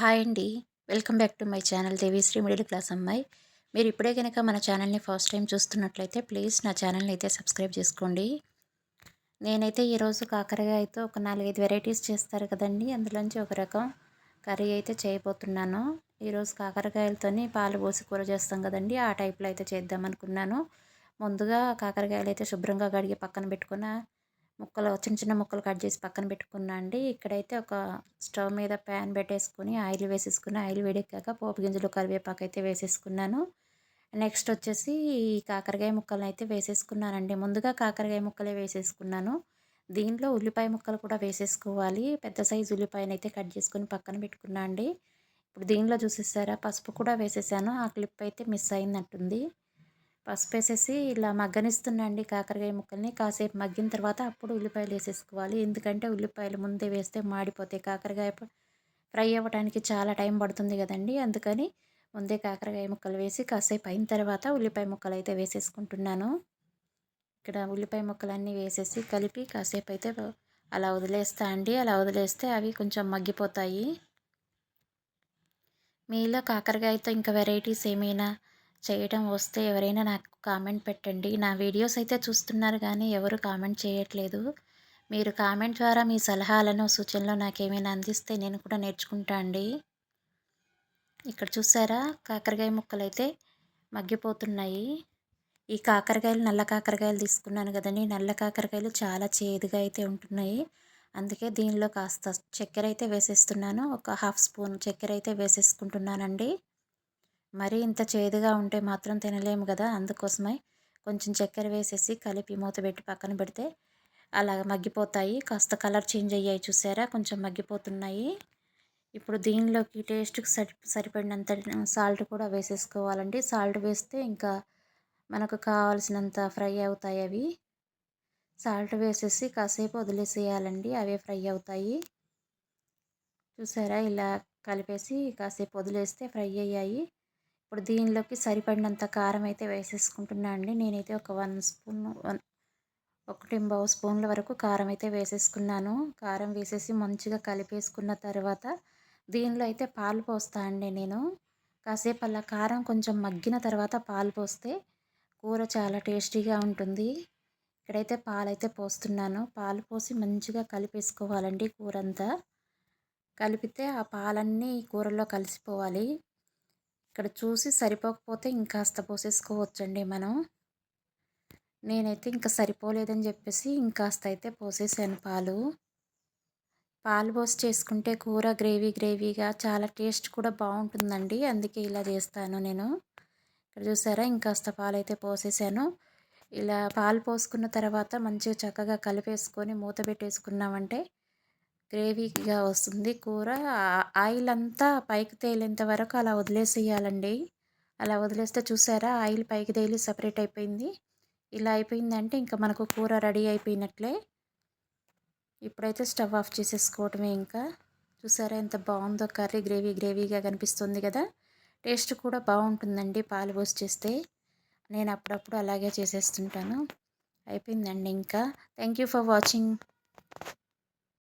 Hi అండి. Welcome back to my channel Devishri middle class అమ్మాయి. మీరు ఇప్పుడే కనుక మన ఛానల్ని ఫస్ట్ టైం చూస్తున్నట్లయితే ప్లీజ్ నా ఛానల్ని అయితే సబ్స్క్రైబ్ చేసుకోండి. నేనైతే ఈరోజు కాకరకాయతో ఒక నాలుగైదు వెరైటీస్ చేస్తారు కదండి. అందులోంచి ఒక రకం కర్రీ అయితే చేయబోతున్నాను. ఈరోజు కాకరకాయలతోని పాలు పోసి కూర చేస్తాం కదండి. ఆ టైప్లో అయితే చేద్దాం అనుకున్నాను. ముందుగా కాకరకాయలు అయితే శుభ్రంగా కడిగి పక్కన పెట్టుకున్న ముక్కలు చిన్న చిన్న ముక్కలు కట్ చేసి పక్కన పెట్టుకున్నా అండి. ఇక్కడైతే ఒక స్టవ్ మీద ప్యాన్ పెట్టేసుకుని ఆయిల్ వేసేసుకుని ఆయిల్ వేడెక్కాక పోపు గింజలు కరివేపాకు అయితే వేసేసుకున్నాను. నెక్స్ట్ వచ్చేసి ఈ కాకరకాయ ముక్కలను అయితే వేసేసుకున్నానండి. ముందుగా కాకరకాయ ముక్కలే వేసేసుకున్నాను. దీంట్లో ఉల్లిపాయ ముక్కలు కూడా వేసేసుకోవాలి. పెద్ద సైజు ఉల్లిపాయను అయితే కట్ చేసుకొని పక్కన పెట్టుకున్నా అండి. ఇప్పుడు దీనిలో చూసేసారా? పసుపు కూడా వేసేసాను. ఆ క్లిప్ అయితే మిస్ అయినట్టుంది పసుపు వేసేసి ఇలా మగ్గనిస్తున్నాండి కాకరకాయ ముక్కల్ని. కాసేపు మగ్గిన తర్వాత అప్పుడు ఉల్లిపాయలు వేసేసుకోవాలి. ఎందుకంటే ఉల్లిపాయలు ముందే వేస్తే మాడిపోతాయి కాకరకాయ ఫ్రై అవ్వడానికి చాలా టైం పడుతుంది కదండి. అందుకని ముందే కాకరకాయ ముక్కలు వేసి కాసేపు అయిన తర్వాత ఉల్లిపాయ ముక్కలు అయితే వేసేసుకుంటున్నాను. ఇక్కడ ఉల్లిపాయ ముక్కలన్నీ వేసేసి కలిపి కాసేపు అయితే అలా వదిలేస్తా అండి. అలా వదిలేస్తే అవి కొంచెం మగ్గిపోతాయి. మీలో కాకరకాయతో ఇంకా వెరైటీస్ ఏమైనా చేయటం వస్తే ఎవరైనా నాకు కామెంట్ పెట్టండి. నా వీడియోస్ అయితే చూస్తున్నారు కానీ ఎవరు కామెంట్ చేయట్లేదు. మీరు కామెంట్ ద్వారా మీ సలహాలను సూచనలు నాకేమైనా అందిస్తే నేను కూడా నేర్చుకుంటా అండి. ఇక్కడ చూసారా? కాకరకాయ ముక్కలు అయితే మగ్గిపోతున్నాయి. ఈ కాకరకాయలు నల్ల కాకరకాయలు తీసుకున్నాను కదండి. నల్ల కాకరకాయలు చాలా చేదుగా అయితే ఉంటున్నాయి. అందుకే దీనిలో కాస్త చక్కెర అయితే వేసేస్తున్నాను. ఒక హాఫ్ స్పూన్ చక్కెర అయితే వేసేసుకుంటున్నానండి. మరీ ఇంత చేదుగా ఉంటే మాత్రం తినలేము కదా అందుకోసమై కొంచెం చక్కెర వేసేసి కలిపి మూత పెట్టి పక్కన పెడితే అలా మగ్గిపోతాయి. కాస్త కలర్ చేంజ్ అయ్యాయి చూసారా? కొంచెం మగ్గిపోతున్నాయి. ఇప్పుడు దీనిలోకి టేస్ట్కి సరి సరిపడినంత సాల్ట్ కూడా వేసేసుకోవాలండి. సాల్ట్ వేస్తే ఇంకా మనకు కావాల్సినంత ఫ్రై అవుతాయి అవి. సాల్ట్ వేసేసి కాసేపు వదిలేసేయాలండి. అవే ఫ్రై అవుతాయి. చూసారా? ఇలా కలిపేసి కాసేపు వదిలేస్తే ఫ్రై అయ్యాయి. ఇప్పుడు దీనిలోకి సరిపడినంత కారం అయితే వేసేసుకుంటున్నా అండి. నేనైతే ఒక వన్ స్పూన్ వన్ ఒకటి బావు స్పూన్ల వరకు కారం అయితే వేసేసుకున్నాను. కారం వేసేసి మంచిగా కలిపేసుకున్న తర్వాత దీనిలో అయితే పాలు పోస్తా అండి నేను. కాసేపు అలా కారం కొంచెం మగ్గిన తర్వాత పాలు పోస్తే కూర చాలా టేస్టీగా ఉంటుంది. ఇక్కడైతే పాలైతే పోస్తున్నాను. పాలు పోసి మంచిగా కలిపేసుకోవాలండి కూర అంతా కలిపితే ఆ పాలన్నీ కూరలో కలిసిపోవాలి. ఇక్కడ చూసి సరిపోకపోతే ఇంకాస్త పోసేసుకోవచ్చండి మనం. నేనైతే ఇంకా సరిపోలేదని చెప్పేసి ఇంకాస్త అయితే పోసేసాను పాలు. పాలు పోసి చేసుకుంటే కూర గ్రేవీ గ్రేవీగా చాలా టేస్ట్ కూడా బాగుంటుందండి. అందుకే ఇలా చేస్తాను నేను. ఇక్కడ చూసారా? ఇంకాస్త పాలు అయితే పోసేసాను. ఇలా పాలు పోసుకున్న తర్వాత మంచిగా చక్కగా కలిపేసుకొని మూత పెట్టేసుకున్నామంటే గ్రేవీగా వస్తుంది కూర. ఆయిల్ అంతా పైకి తేలేంత వరకు అలా వదిలేసేయాలండి. అలా వదిలేస్తే చూసారా ఆయిల్ పైకి తేలి సపరేట్ అయిపోయింది. ఇలా అయిపోయిందంటే ఇంకా మనకు కూర రెడీ అయిపోయినట్లే. ఇప్పుడైతే స్టవ్ ఆఫ్ చేసేసుకోవటమే ఇంకా. చూసారా ఎంత బాగుందో కర్రీ గ్రేవీ గ్రేవీగా కనిపిస్తుంది కదా. టేస్ట్ కూడా బాగుంటుందండి పాలు పోసి చేస్తే. నేను అప్పుడప్పుడు అలాగే చేసేస్తుంటాను. అయిపోయిందండి ఇంకా. Thank you for watching.